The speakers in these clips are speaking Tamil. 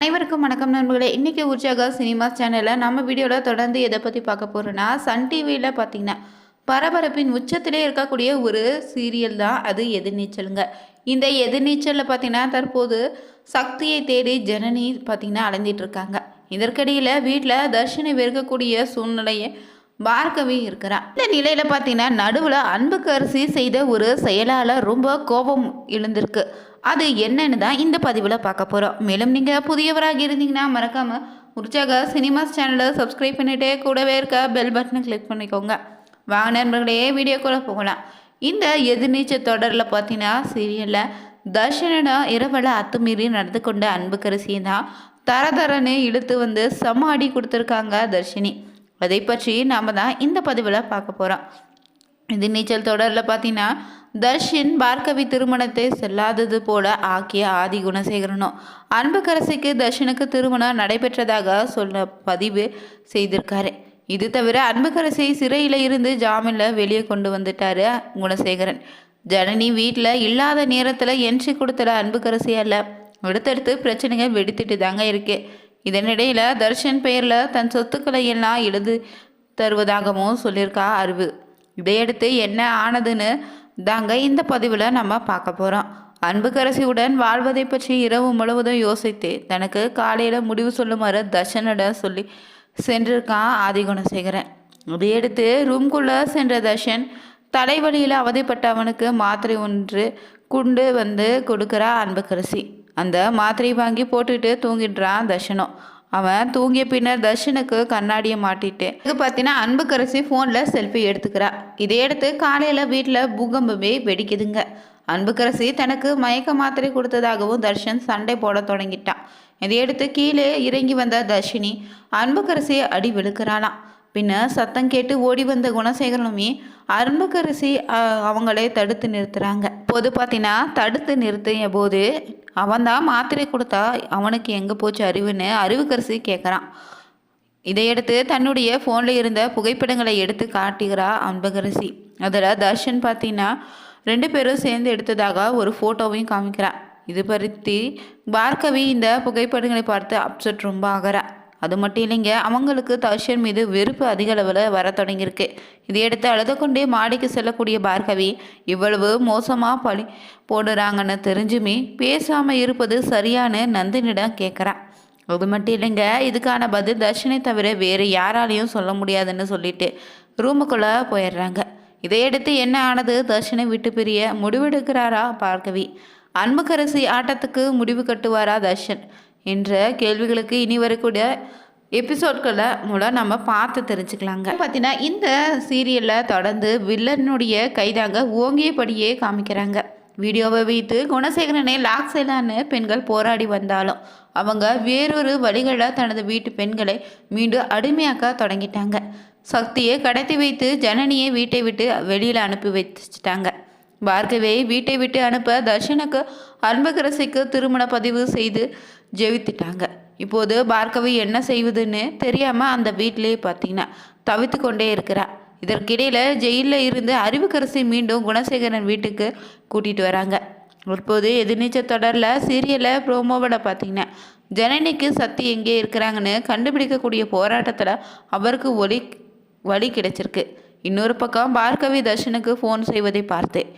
அனைவருக்கும் வணக்கம் நண்பர்களே. இன்றைக்கி உற்சாகா சினிமா சேனலில் நம்ம வீடியோவில் தொடர்ந்து எதை பற்றி பார்க்க போகிறோன்னா சன் டிவியில் பார்த்தீங்கன்னா பரபரப்பின் உச்சத்திலே இருக்கக்கூடிய ஒரு சீரியல் தான் அது எதிர்நீச்சலுங்க இந்த எதிர்நீச்சலில் பார்த்தீங்கன்னா தற்போது சக்தியை தேடி ஜனனி பார்த்திங்கன்னா அலைஞ்சிட்டு இருக்காங்க. இதற்கிடையில் வீட்டில் தர்ஷினி வெறுக்கக்கூடிய சூழ்நிலையை பார்க்கவே இருக்கிறான் இந்த நிலையில் பார்த்தீங்கன்னா நடுவில் அன்புக்கரிசி செய்த ஒரு செயலால் ரொம்ப கோபம் எழுந்திருக்கு. அது என்னன்னு தான் இந்த பதிவில் பார்க்க போகிறோம் மேலும் நீங்கள் புதியவராக இருந்தீங்கன்னா மறக்காமல் உற்சாக சினிமாஸ் சேனலை சப்ஸ்கிரைப் பண்ணிட்டே கூடவே இருக்க பெல் பட்டனை கிளிக் பண்ணிக்கோங்க. வாங்க நண்பர்களே வீடியோக்குள்ளே போகலாம். இந்த எதிர்நீச்சல் தொடரில் பார்த்தீங்கன்னா சீரியலில் தர்ஷனிடம் இரவில் அத்துமீறி நடந்து கொண்ட அன்புக்கரசியை தான் தர தரன்னு இழுத்து வந்து செம்ம அடி கொடுத்துருக்காங்க தர்ஷினி. அதை பற்றி நாம் தான் இந்த பதிவில் பார்க்க போகிறோம் இது நீச்சல் தொடரில் பார்த்தீங்கன்னா தர்ஷின் பார்கவி திருமணத்தை செல்லாதது போல ஆக்கிய ஆதி குணசேகரனும் அன்புக்கரசிக்கு தர்ஷனுக்கு திருமணம் நடைபெற்றதாக சொல்ல பதிவு செய்திருக்காரு. இது தவிர அன்புக்கரசி சிறையில் இருந்து ஜாமீனில் வெளியே கொண்டு வந்துட்டாரு குணசேகரன். ஜனனி வீட்டில் இல்லாத நேரத்தில் என்ட்ரி கொடுத்துட அன்புக்கரசி அல்ல. அடுத்தடுத்து பிரச்சனைங்க வெடித்துட்டு தாங்க இருக்குது இதனிடையில் தர்ஷன் பெயரில் தன் சொத்துக்களை எல்லாம் எழுதி தருவதாகவும் சொல்லியிருக்கா அறிவு இதையடுத்து என்ன ஆனதுன்னு தாங்க இந்த பதிவில் நம்ம பார்க்க போகிறோம் அன்புக்கரசியுடன் வாழ்வதை பற்றி இரவு முழுவதும் யோசித்து தனக்கு காலையில் முடிவு சொல்லுமாறு தர்ஷனிடம் சொல்லி சென்றிருக்கான் ஆதிகுணசேகரன். இதையடுத்து ரூம்குள்ளே சென்ற தர்ஷன் தலைவலியில் அவதிப்பட்டவனுக்கு மாத்திரை ஒன்று குண்டு வந்து கொடுக்குறா அன்புக்கரசி அந்த மாத்திரை வாங்கி போட்டுட்டு தூங்கிடுறான் தர்ஷனும் அவன் தூங்கிய பின்னர் தர்ஷனுக்கு கண்ணாடியை மாட்டிட்டு இது பார்த்தீங்கன்னா அன்புக்கரசி ஃபோனில் செல்ஃபி எடுத்துக்கிறா. இதை எடுத்து காலையில் வீட்டில் பூகம்பமே வெடிக்குதுங்க. அன்புக்கரசி தனக்கு மயக்க மாத்திரை கொடுத்ததாகவும் தர்ஷன் சண்டை போட தொடங்கிட்டான். இதையடுத்து கீழே இறங்கி வந்த தர்ஷினி அன்புக்கரசியை அடி விழுக்கிறாளாம் பின்ன சத்தம் கேட்டு ஓடி வந்த குணசேகரனுமே அன்புக்கரசி அவங்களே தடுத்து நிறுத்துறாங்க. பொது பார்த்தீங்கன்னா தடுத்து நிறுத்திய போது அவன் தான் மாத்திரை கொடுத்தா அவனுக்கு எங்கே போச்சு அறிவுன்னு அறிவுக்கரசி கேட்குறான் இதையடுத்து தன்னுடைய ஃபோனில் இருந்த புகைப்படங்களை எடுத்து காட்டுகிறா அன்பகரசி அதில் தர்ஷன் பார்த்தீங்கன்னா ரெண்டு பேரும் சேர்ந்து எடுத்ததாக ஒரு ஃபோட்டோவையும் காமிக்கிறான் இது பருத்தி பார்கவி இந்த புகைப்படங்களை பார்த்து அப்செட் ரொம்ப ஆகிறா. அது மட்டும் இல்லைங்க அவங்களுக்கு தர்ஷன் மீது வெறுப்பு அதிக அளவில் வர தொடங்கியிருக்கு. இதையடுத்து அழுது கொண்டே மாடிக்கு செல்லக்கூடிய பார்கவி இவ்வளவு மோசமாக பழி போடுறாங்கன்னு தெரிஞ்சுமே பேசாமல் இருப்பது சரியான்னு நந்தினிடம் கேட்குறா அது மட்டும் இல்லைங்க இதுக்கான பதில் தர்ஷனை தவிர வேறு யாராலையும் சொல்ல முடியாதுன்னு சொல்லிட்டு ரூமுக்குள்ளே போயிடுறாங்க. இதையடுத்து என்ன ஆனது? தர்ஷனை விட்டு பிரிய முடிவெடுக்கிறாரா பார்கவி? அன்புக்கரசி ஆட்டத்துக்கு முடிவு கட்டுவாரா தர்ஷன்? என்ற கேள்விகளுக்கு இனி வரக்கூடிய எபிசோட்களை மூலம் நம்ம பார்த்து தெரிஞ்சுக்கலாங்க. பார்த்தீங்கன்னா இந்த சீரியலில் தொடர்ந்து வில்லனுடைய கைதாங்க ஓங்கியபடியே காமிக்கிறாங்க. வீடியோவை வைத்து குணசேகரனை லாக் செய்யலான்னு பெண்கள் போராடி வந்தாலும் அவங்க வேறொரு வழிகளில் தனது வீட்டு பெண்களை மீண்டும் அடிமையாக்க தொடங்கிட்டாங்க. சக்தியை கடத்தி வைத்து ஜனனியை வீட்டை விட்டு வெளியில் அனுப்பி வச்சுட்டாங்க. பார்கவியை வீட்டை விட்டு அனுப்ப தர்ஷனுக்கு அன்பகரசிக்கு திருமண பதிவு செய்து ஜெயித்துட்டாங்க இப்போது பார்கவி என்ன செய்வதுன்னு தெரியாமல் அந்த வீட்டிலே பார்த்தீங்கன்னா தவித்து கொண்டே இருக்கிறா. இதற்கிடையில் ஜெயிலில் இருந்து அறிவுக்கரசி மீண்டும் குணசேகரன் வீட்டுக்கு கூட்டிகிட்டு வராங்க. இப்போது எதிர்நீச்சல் தொடரில் சீரியலில் ப்ரோமோவில் பார்த்தீங்கன்னா ஜனனிக்கு சக்தி எங்கே இருக்கிறாங்கன்னு கண்டுபிடிக்கக்கூடிய போராட்டத்தில் அவருக்கு ஒளி வழி கிடைச்சிருக்கு. இன்னொரு பக்கம் பார்கவி தர்ஷனுக்கு ஃபோன் செய்வதை பார்த்தேன்.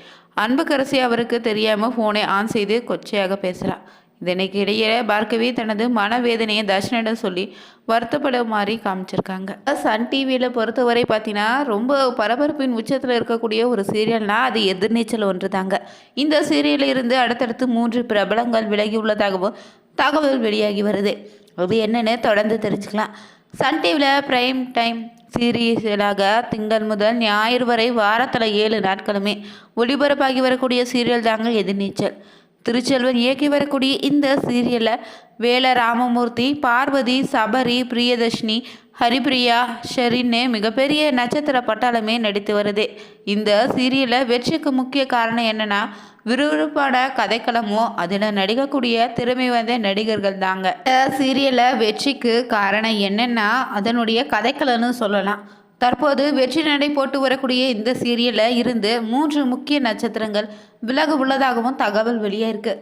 அன்புக்கரசி அவருக்கு தெரியாமல் ஃபோனை ஆன் செய்து கொச்சையாக பேசுகிறா இதனைக்கு இடையே பார்கவி தனது மனவேதனையை தர்ஷனிடம் சொல்லி வருத்தப்பட மாதிரி காமிச்சிருக்காங்க. சன் டிவியில் பொறுத்தவரை பார்த்தீங்கன்னா ரொம்ப பரபரப்பின் உச்சத்தில் இருக்கக்கூடிய ஒரு சீரியல்னால் அது எதிர்நீச்சல் ஒன்று தாங்க இந்த சீரியலில் இருந்து அடுத்தடுத்து மூன்று பிரபலங்கள் விலகி உள்ளதாகவும் தகவல் வெளியாகி வருது. அது என்னென்னு தொடர்ந்து தெரிஞ்சுக்கலாம். சன் டிவியில் பிரைம் டைம் சீரியலாக திங்கள் முதல் ஞாயிறு வரை வாரத்தில் ஏழு நாட்களுமே ஒளிபரப்பாகி வரக்கூடிய சீரியல் தாங்க எதிர்நீச்சல். திருச்செல்வன் இயக்கி வரக்கூடிய இந்த சீரியலில் வேல ராமமூர்த்தி பார்வதி சபரி பிரியதர்ஷினி ஹரிபிரியா ஷெரின்னு மிகப்பெரிய நட்சத்திர பட்டாளமே நடித்து வருது. இந்த சீரியலில் வெற்றிக்கு முக்கிய காரணம் என்னென்னா விறுவிறுப்பான கதைக்களமும் அதில் நடிக்கக்கூடிய திறமை வந்த நடிகர்கள் தாங்க. இந்த சீரியலில் வெற்றிக்கு காரணம் என்னென்னா அதனுடைய கதைக்களம்னு சொல்லலாம். தற்போது வெற்றி நடை போட்டு வரக்கூடிய இந்த சீரியலில் இருந்து மூன்று முக்கிய நட்சத்திரங்கள் விலக உள்ளதாகவும் தகவல் வெளியாயிருக்கு.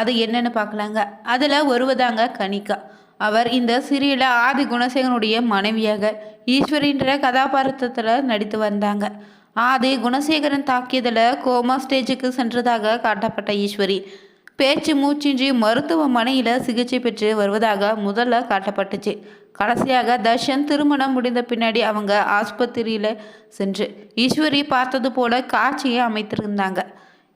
அது என்னன்னு பார்க்கலாங்க. அதில் ஒருவதாங்க கனிகா. அவர் இந்த சீரியலில் ஆதி குணசேகரனுடைய மனைவியாக ஈஸ்வரின்ற கதாபாத்திரத்தில் நடித்து வந்தாங்க. ஆதி குணசேகரன் தாக்கியதில் கோமா ஸ்டேஜுக்கு சென்றதாக காட்டப்பட்ட ஈஸ்வரி. பேச்சு மூச்சின்றி மருத்துவமனையில் சிகிச்சை பெற்று வருவதாக முதல்ல காட்டப்பட்டுச்சு. கடைசியாக தர்ஷன் திருமணம் முடிந்த பின்னாடி அவங்க ஆஸ்பத்திரியில் சென்று ஈஸ்வரி பார்த்தது போல காட்சியை அமைத்திருந்தாங்க.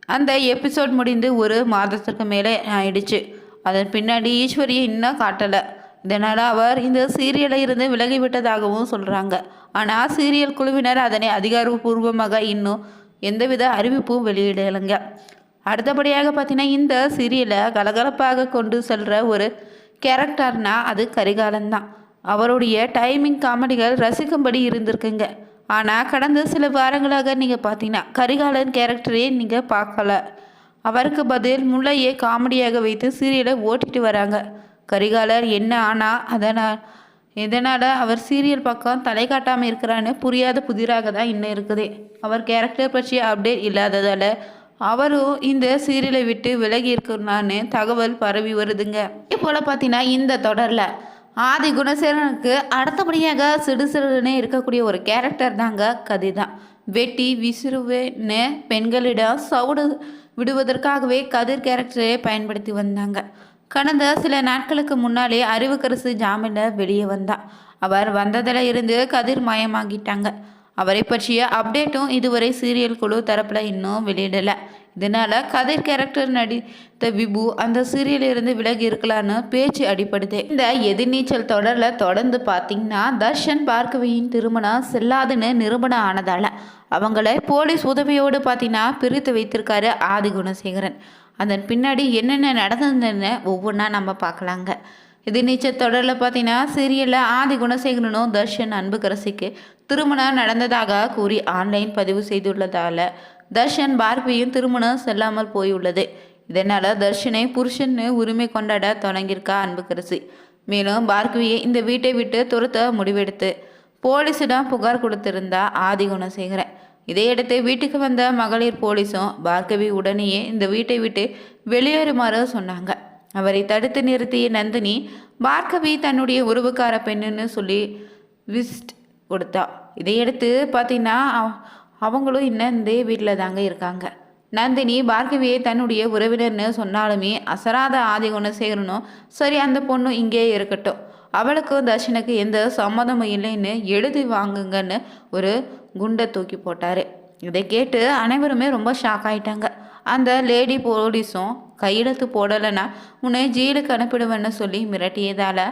அந்த எபிசோட் முடிந்து ஒரு மாதத்திற்கு மேலே ஆயிடுச்சு. அதன் பின்னாடி ஈஸ்வரியை இன்னும் காட்டலை. இதனால் அவர் இந்த சீரியலை இருந்து விலகிவிட்டதாகவும் சொல்கிறாங்க ஆனால் சீரியல் குழுவினர் அதனை அதிகாரப்பூர்வமாக இன்னும் எந்தவித அறிவிப்பும் வெளியிடலைங்க. அடுத்தபடியாக பார்த்தீங்கன்னா இந்த சீரியலை கலகலப்பாக கொண்டு செல்கிற ஒரு கேரக்டர்னால் அது கரிகாலன்தான் அவருடைய டைமிங் காமெடிகள் ரசிக்கும்படி இருந்திருக்குங்க. ஆனால் கடந்த சில வாரங்களாக நீங்கள் பார்த்தீங்கன்னா கரிகாலன் கேரக்டரே நீங்கள் பார்க்கல அவருக்கு பதில் முல்லையே காமெடியாக வைத்து சீரியலை ஓட்டிட்டு வராங்க. கரிகாலர் என்ன ஆனால் அதனால் இதனால் அவர் சீரியல் பக்கம் தலை காட்டாமல் இருக்கிறான்னு புரியாத புதிராக தான் இன்னும் இருக்குது. அவர் கேரக்டர் பற்றி அப்டேட் இல்லாததால் அவரும் இந்த சீரியலை விட்டு விலகி இருக்கிறான்னு தகவல் பரவி வருதுங்க. இதே போல் பார்த்தீங்கன்னா இந்த தொடரில் ஆதி குணசேகரனுக்கு அடுத்தபடியாக சிடு சிறுன்னு இருக்கக்கூடிய ஒரு கேரக்டர் தாங்க கதை தான் வெட்டி விசிறுவேன்னு பெண்களிடம் சவுடு விடுவதற்காகவே கதிர் கேரக்டரை பயன்படுத்தி வந்தாங்க. கடந்த சில நாட்களுக்கு முன்னாலே அறிவுக்கரசு ஜாமீனில் வெளியே வந்தாள் அவர் வந்ததில் இருந்து கதிர் மயமாகிட்டாங்க. அவரை பற்றிய அப்டேட்டும் இதுவரை சீரியல் குழு தரப்பில் இன்னும் வெளியிடலை. இதனால் கதிர் கேரக்டர் நடித்த விபு அந்த சீரியலிருந்து விலகி இருக்கலான்னு பேச்சு அடிப்படுது இந்த எதிர்நீச்சல் தொடரில் தொடர்ந்து பார்த்தீங்கன்னா தர்ஷன் பார்கவியின் திருமணம் செல்லாதுன்னு நிரூபணம் ஆனதால் அவங்கள போலீஸ் உதவியோடு பார்த்தீங்கன்னா பிரித்து வைத்திருக்காரு ஆதி குணசேகரன். அதன் பின்னாடி என்னென்ன நடந்ததுன்னு ஒவ்வொன்றா நம்ம பார்க்கலாங்க. இது தொடரில் பார்த்தீங்கன்னா சீரியலில் ஆதி குணசேகரனும் தர்ஷன் அன்புக்கரசிக்கு திருமணம் நடந்ததாக கூறி ஆன்லைன் பதிவு செய்துள்ளதால் தர்ஷன் பார்பியும் திருமணம் செல்லாமல் போயுள்ளது. இதனால் தர்ஷனை புருஷன்னு உரிமை கொண்டாட தொடங்கியிருக்கா அன்புக்கரசி. மேலும் பார்கவியை இந்த வீட்டை விட்டு துரத்த முடிவெடுத்து போலீஸிடம் புகார் கொடுத்திருந்தா ஆதி குணசேகரன். இதையடுத்து வீட்டுக்கு வந்த மகளிர் போலீஸும் பார்கவி உடனேயே இந்த வீட்டை விட்டு வெளியேறுமாறு சொன்னாங்க. அவரை தடுத்து நிறுத்திய நந்தினி பார்கவி தன்னுடைய உறவுக்கார பெண்ணுன்னு சொல்லி விசிட் கொடுத்தா. இதையடுத்து பார்த்தீங்கன்னா அவங்களும் இன்னும் இதே வீட்டில் தாங்க இருக்காங்க. நந்தினி பார்கவியை தன்னுடைய உறவினர்னு சொன்னாலுமே அசராத ஆதி குணசேகரனும் சரி அந்த பொண்ணு இங்கே இருக்கட்டும். அவளுக்கும் தர்ஷனுக்கு எந்த சம்மதமும் இல்லைன்னு எழுதி வாங்குங்கன்னு ஒரு குண்டை தூக்கி போட்டார். இதை கேட்டு அனைவருமே ரொம்ப ஷாக் ஆயிட்டாங்க. அந்த லேடி போலீஸும் கையெழுத்து போடலைன்னா உன்னை ஜெயிலுக்கு அனுப்பிடுவேன்னு சொல்லி மிரட்டியதால்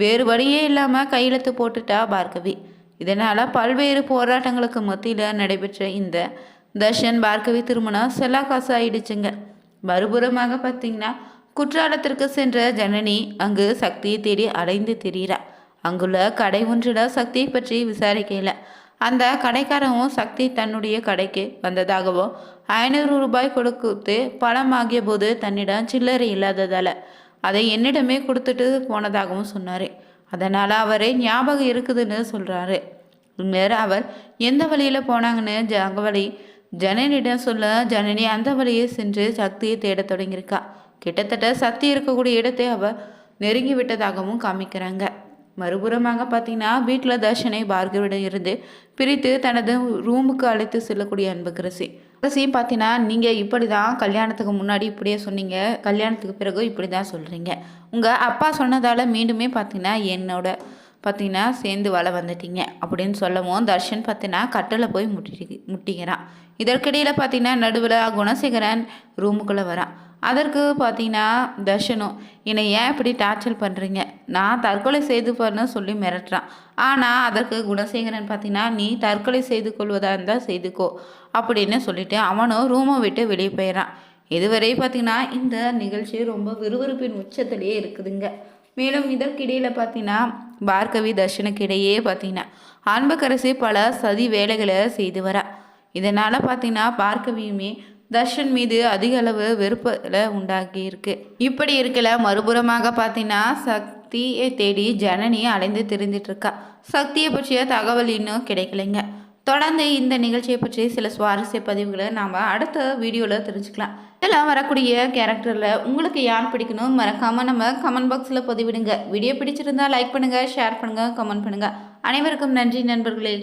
வேறு வழியே இல்லாமல் கையெழுத்து போட்டுட்டா பார்கவி. இதனால் பல்வேறு போராட்டங்களுக்கு மத்தியில் நடைபெற்ற இந்த தர்ஷன் பார்கவி திருமணம் செல்லாக்காசு ஆயிடுச்சுங்க மறுபுறமாக பார்த்தீங்கன்னா குற்றாலத்திற்கு சென்ற ஜனனி அங்கு சக்தியை தேடி அலைந்து திரியிறா. அங்குள்ள கடை ஒன்றில் சக்தியை பற்றி விசாரிக்கல அந்த கடைக்காரவும் சக்தி தன்னுடைய கடைக்கு வந்ததாகவும் ஐநூறு ரூபாய் கொடுத்து பணம் ஆகிய போது தன்னிடம் சில்லறை இல்லாததால் அதை என்னிடமே கொடுத்துட்டு போனதாகவும் சொன்னார். அதனால் அவரை ஞாபகம் இருக்குதுன்னு சொல்கிறாரு இந்நேரம் அவர் எந்த வழியில் போனாங்கன்னு ஜகவலி ஜனனிடம் சொல்ல ஜனனி அந்த வழியே சென்று சக்தியை தேடத் தொடங்கியிருக்கா. கிட்டத்தட்ட சக்தி இருக்கக்கூடிய இடத்தை அவர் நெருங்கி விட்டதாகவும் காமிக்கிறாங்க. மறுபுறமாக பார்த்தீங்கன்னா வீட்டில் தர்ஷனை பார்கவிடம் இருந்து பிரித்து தனது ரூமுக்கு அழைத்து செல்லக்கூடிய அன்புக்கரசி அரசியும் பார்த்தீங்கன்னா நீங்கள் இப்படி தான் கல்யாணத்துக்கு முன்னாடி இப்படியே சொன்னீங்க. கல்யாணத்துக்கு பிறகு இப்படி தான் சொல்கிறீங்க உங்கள் அப்பா சொன்னதால் மீண்டுமே பார்த்தீங்கன்னா என்னோட பார்த்தீங்கன்னா சேர்ந்து வலை வந்துட்டீங்க அப்படின்னு சொல்லவும் தர்ஷன் பார்த்தீங்கன்னா கட்டில் போய் முட்டி முட்டிக்கிறான். இதற்கிடையில் பார்த்தீங்கன்னா நடுவில் குணசேகரன் ரூமுக்குள்ளே வரான். அதற்கு பார்த்தீங்கன்னா தர்ஷனும் என்னை ஏன் இப்படி டார்ச்சர் பண்ணுறீங்க நான் தற்கொலை செய்து பண்ண சொல்லி மிரட்டுறான். ஆனால் அதற்கு குணசேகரன் பார்த்தீங்கன்னா நீ தற்கொலை செய்து கொள்வதாக இருந்தால் செய்துக்கோ அப்படின்னு சொல்லிட்டு அவனும் ரூமை விட்டு வெளியே போயிடறான். இதுவரை பார்த்தீங்கன்னா இந்த நிகழ்ச்சி ரொம்ப விறுவிறுப்பின் உச்சத்திலேயே இருக்குதுங்க. மேலும் இதற்கிடையில் பார்த்தீங்கன்னா பார்கவி தர்ஷனுக்கு இடையே பார்த்தீங்கன்னா அன்புக்கரசி பல சதி வேலைகளை செய்து வரா. இதனால் பார்த்தீங்கன்னா பார்கவியுமே தர்ஷன் மீது அதிக அளவு வெறுப்பில் உண்டாக்கி இருக்கு இப்படி இருக்கல மறுபுறமாக பார்த்தீங்கன்னா சக்தியை தேடி ஜனனி அலைந்து திரிந்துட்டு இருக்கா சக்தியை பற்றிய தகவல் இன்னும் கிடைக்கலைங்க. தொடர்ந்து இந்த நிகழ்ச்சியை பற்றி சில சுவாரஸ்ய பதிவுகளை நாம் அடுத்த வீடியோவில் தெரிஞ்சுக்கலாம். இதில் வரக்கூடிய கேரக்டரில் உங்களுக்கு யார் பிடிக்கணும் மறக்காமல் நம்ம கமெண்ட் பாக்ஸில் பதிவிடுங்க. வீடியோ பிடிச்சிருந்தா லைக் பண்ணுங்கள் ஷேர் பண்ணுங்கள் கமெண்ட் பண்ணுங்கள் அனைவருக்கும் நன்றி நண்பர்களே.